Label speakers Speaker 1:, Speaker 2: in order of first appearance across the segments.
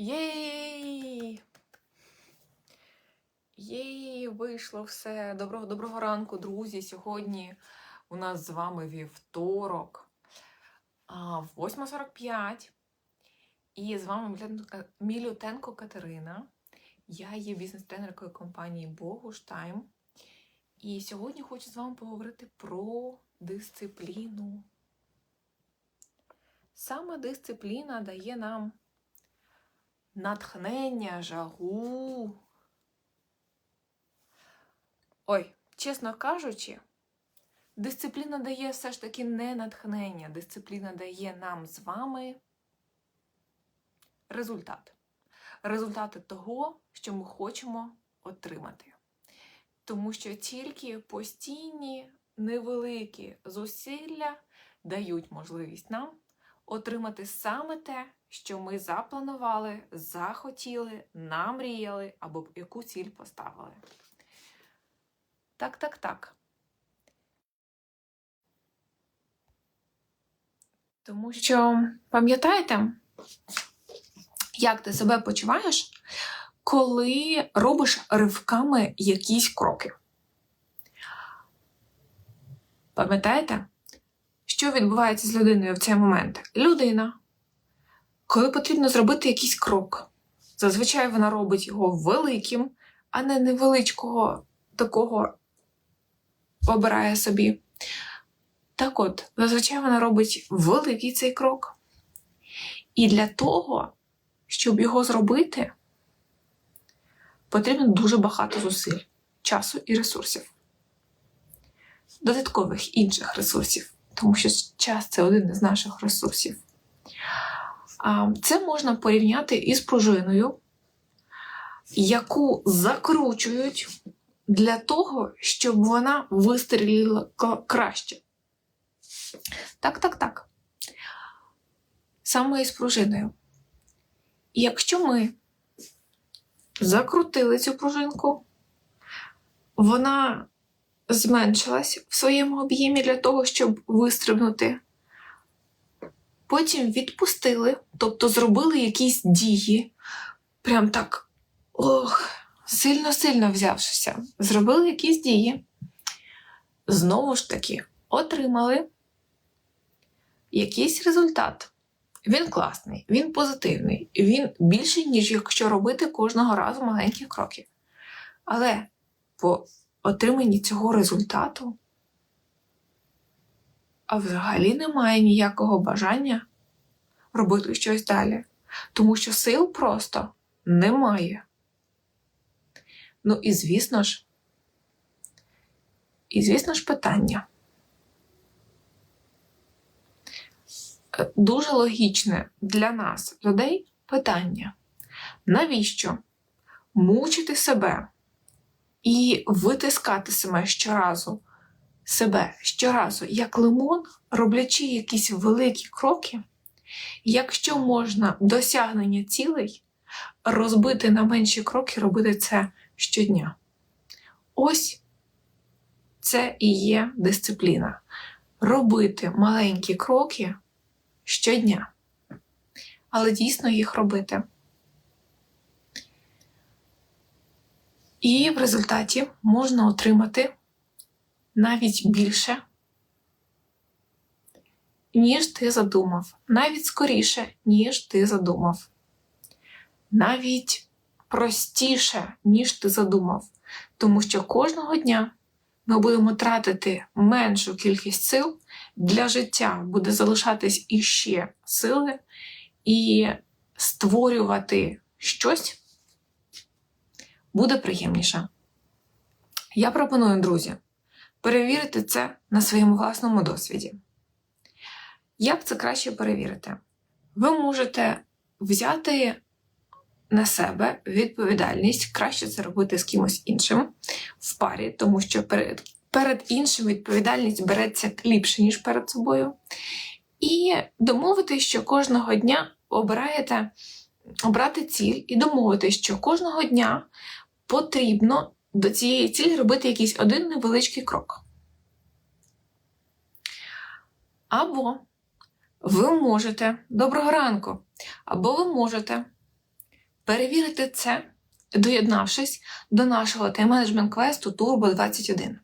Speaker 1: Єй! Єй, вийшло все. Доброго доброго ранку, друзі. Сьогодні у нас з вами вівторок. В 8.45. І з вами Мілютенко- Катерина. Я є бізнес-тренеркою компанії Богуштайм. І сьогодні хочу з вами поговорити про дисципліну. Саме дисципліна дає нам натхнення, жагу. Ой, чесно кажучи, дисципліна дає все ж таки не натхнення. Дисципліна дає нам з вами результат. Результати того, що ми хочемо отримати. Тому що тільки постійні невеликі зусилля дають можливість нам отримати саме те, що ми запланували, захотіли, намріяли або яку ціль поставили. Так, так, так. Тому що, пам'ятаєте, як ти себе почуваєш, коли робиш ривками якісь кроки? Пам'ятаєте, що відбувається з людиною в цей момент? Людина, коли потрібно зробити якийсь крок, зазвичай вона робить його великим, а не невеличкого такого обирає собі. Так от, зазвичай вона робить великий цей крок. І для того, щоб його зробити, потрібно дуже багато зусиль, часу і ресурсів, додаткових інших ресурсів, тому що час це один із наших ресурсів. Це можна порівняти із пружиною, яку закручують для того, щоб вона вистрілила краще. Так, так, так. Саме із пружиною. Якщо ми закрутили цю пружинку, вона зменшилась в своєму об'ємі для того, щоб вистрибнути. Потім відпустили, тобто зробили якісь дії, прям так ох, сильно-сильно взявшися, зробили якісь дії. Знову ж таки, отримали якийсь результат. Він класний, він позитивний, він більший, ніж якщо робити кожного разу маленьких кроків. Але по отриманні цього результату а взагалі немає ніякого бажання робити щось далі, тому що сил просто немає. Ну і звісно ж, і звісно ж, питання. Е, Дуже логічне для нас, людей, питання. Навіщо мучити себе і витискати себе щоразу, себе щоразу, як лимон, роблячи якісь великі кроки, якщо можна досягнення цілей розбити на менші кроки, робити це щодня. Ось це і є дисципліна. Робити маленькі кроки щодня, але дійсно їх робити. І в результаті можна отримати навіть більше, ніж ти задумав, навіть скоріше, ніж ти задумав, навіть простіше, ніж ти задумав. Тому що кожного дня ми будемо тратити меншу кількість сил, для життя буде залишатись іще сили, і створювати щось буде приємніше. Я пропоную, друзі, перевірити це на своєму власному досвіді. Як це краще перевірити? Ви можете взяти на себе відповідальність, краще це робити з кимось іншим в парі, тому що перед, перед іншим відповідальність береться ліпше, ніж перед собою. І домовитись, що кожного дня обираєте обрати ціль і домовитись, що кожного дня потрібно до цієї цілі робити якийсь один невеличкий крок. Або ви можете, доброго ранку, або ви можете перевірити це, доєднавшись до нашого тайм-менеджмент квесту Turbo 21.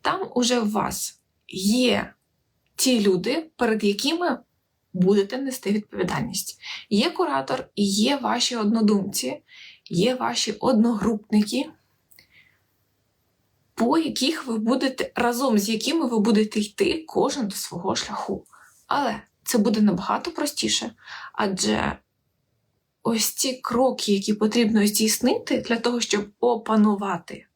Speaker 1: Там уже у вас є ті люди, перед якими будете нести відповідальність. Є куратор, і є ваші однодумці, є ваші одногрупники, по яких ви будете разом з якими ви будете йти кожен до свого шляху. Але це буде набагато простіше, адже ось ці кроки, які потрібно здійснити для того, щоб опанувати,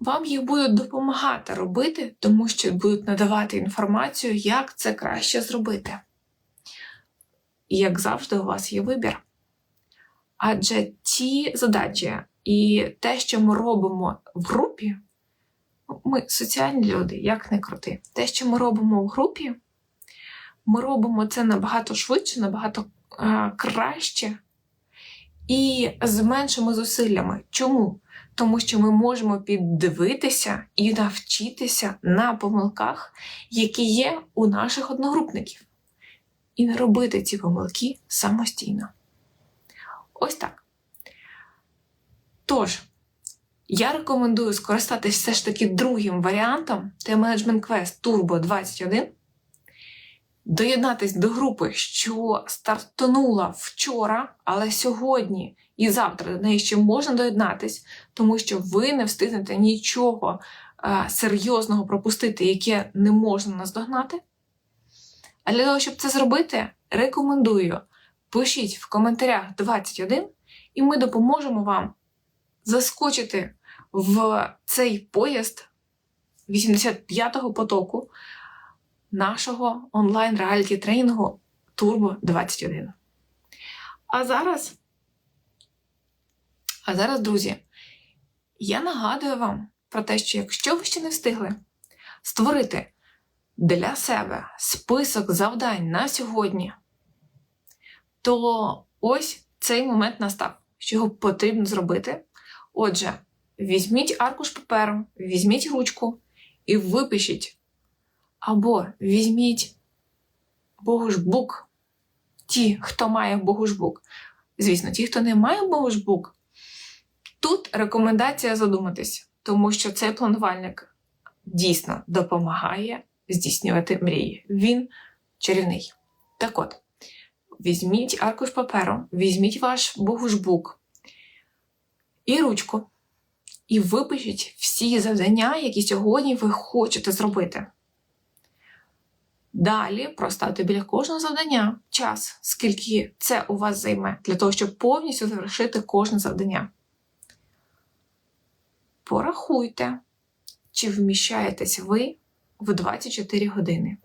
Speaker 1: вам їх будуть допомагати робити, тому що будуть надавати інформацію, як це краще зробити. І як завжди, у вас є вибір. Адже ті задачі і те, що ми робимо в групі, ми соціальні люди, як не крути. Те, що ми робимо в групі, ми робимо це набагато швидше, набагато а, краще і з меншими зусиллями. Чому? Тому що ми можемо піддивитися і навчитися на помилках, які є у наших одногрупників, і не робити ці помилки самостійно. Ось так. Тож, я рекомендую скористатися все ж таки другим варіантом T-Management Quest Turbo 21, доєднатись до групи, що стартанула вчора, але сьогодні і завтра до неї ще можна доєднатись, тому що ви не встигнете нічого а, серйозного пропустити, яке не можна наздогнати. А для того, щоб це зробити, рекомендую пишіть в коментарях 21, і ми допоможемо вам заскочити в цей поїзд 85-го потоку нашого онлайн реаліті тренінгу Turbo 21. А зараз, а зараз, друзі, я нагадую вам про те, що якщо ви ще не встигли створити для себе список завдань на сьогодні, то ось цей момент настав, що його потрібно зробити. Отже, візьміть аркуш паперу, візьміть ручку і випишіть. Або візьміть богушбук. Ті, хто має богушбук. Звісно, ті, хто не має богушбук, тут рекомендація задуматись, тому що цей планувальник дійсно допомагає здійснювати мрії. Він чарівний. Так от, візьміть аркуш паперу, візьміть ваш богушбук і ручку, і випишіть всі завдання, які сьогодні ви хочете зробити. Далі проставте біля кожного завдання час, скільки це у вас займе, для того, щоб повністю завершити кожне завдання. Порахуйте, чи вміщаєтесь ви в 24 години.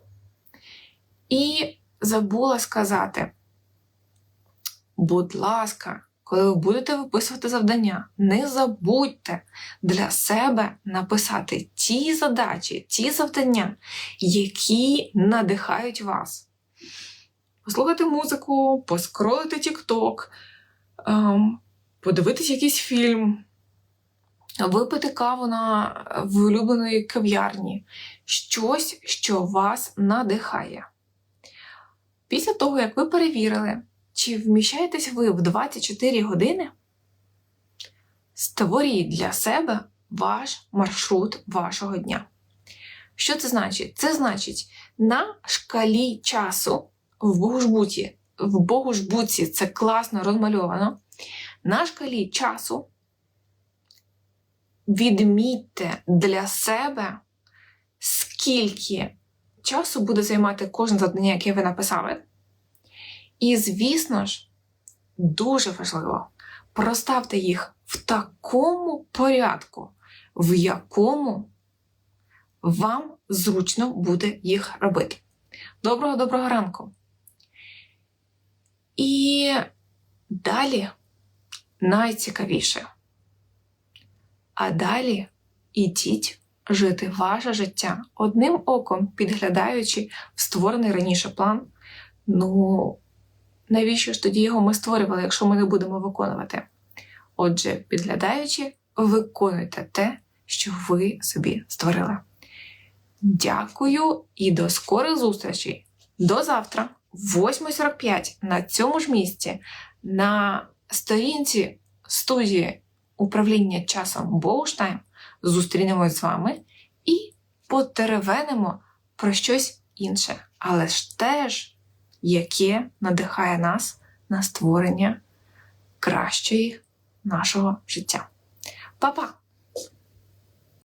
Speaker 1: І забула сказати, будь ласка, коли ви будете виписувати завдання, не забудьте для себе написати ті задачі, ті завдання, які надихають вас. Послухати музику, поскролити TikTok, ем, подивитись якийсь фільм, випити каву на в улюбленої кав'ярні, щось, що вас надихає. Після того, як ви перевірили, чи вміщаєтесь ви в 24 години? Створіть для себе ваш маршрут вашого дня. Що це значить? Це значить, на шкалі часу в Богужбуці, в Богужбуці це класно розмальовано. На шкалі часу відмітьте для себе, скільки часу буде займати кожне завдання, яке ви написали. І, звісно ж, дуже важливо, проставте їх в такому порядку, в якому вам зручно буде їх робити. Доброго доброго ранку! І далі найцікавіше. А далі ідіть жити ваше життя одним оком, підглядаючи в створений раніше план. Ну, навіщо ж тоді його ми створювали, якщо ми не будемо виконувати? Отже, підглядаючи, виконуйте те, що ви собі створили. Дякую і до скорих зустрічей! До завтра! 8.45 на цьому ж місці на сторінці студії управління часом Боуштайм зустрінемось з вами і потеревенимо про щось інше, але ж теж, яке надихає нас на створення кращої нашого життя. Па-па!